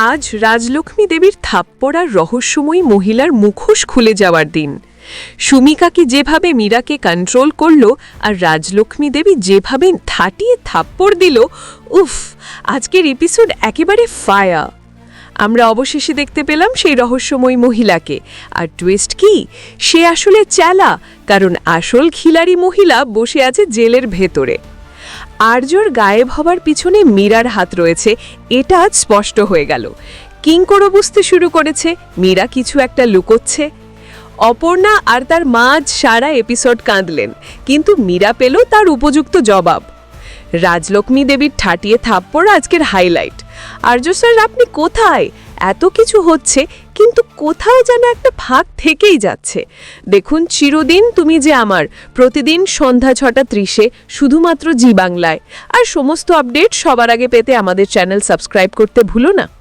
আজ রাজলক্ষ্মী দেবীর থাপ্পড়ার রহস্যময়ী মহিলার মুখোশ খুলে যাওয়ার দিন। সুমিকাকে যেভাবে মীরাকে কন্ট্রোল করল আর রাজলক্ষ্মী দেবী যেভাবে থাটিয়ে থাপ্পড় দিল, উফ, আজকের এপিসোড একেবারে ফায়া আমরা অবশেষে দেখতে পেলাম সেই রহস্যময়ী মহিলাকে। আর টুইস্ট কি? সে আসলে চেলা কারণ আসল খিলাড়ি মহিলা বসে আছে জেলের ভেতরে। আর্যর গায়েব হবার পিছনে মীরার হাত রয়েছে, এটা আজ স্পষ্ট হয়ে গেল। কিঙ্করও বুঝতে শুরু করেছে, মীরা কিছু একটা লুকোচ্ছে। অপর্ণা আর তার মা আজ সারা এপিসোড কাঁদলেন, কিন্তু মীরা পেল তার উপযুক্ত জবাব। রাজলক্ষ্মী দেবীর ঠাটিয়ে থাপ্পড় আজকের হাইলাইট আর্য স্যার আপনি কোথায়? এত কিছু হচ্ছে কিন্তু কোথাও যেন একটা ফাঁক থেকেই যাচ্ছে। দেখুন চিরদিন তুমি যে আমার, প্রতিদিন সন্ধ্যা ছটা ত্রিশে শুধুমাত্র জি বাংলায়। আর সমস্ত আপডেট সবার আগে পেতে আমাদের চ্যানেল সাবস্ক্রাইব করতে ভুলো না।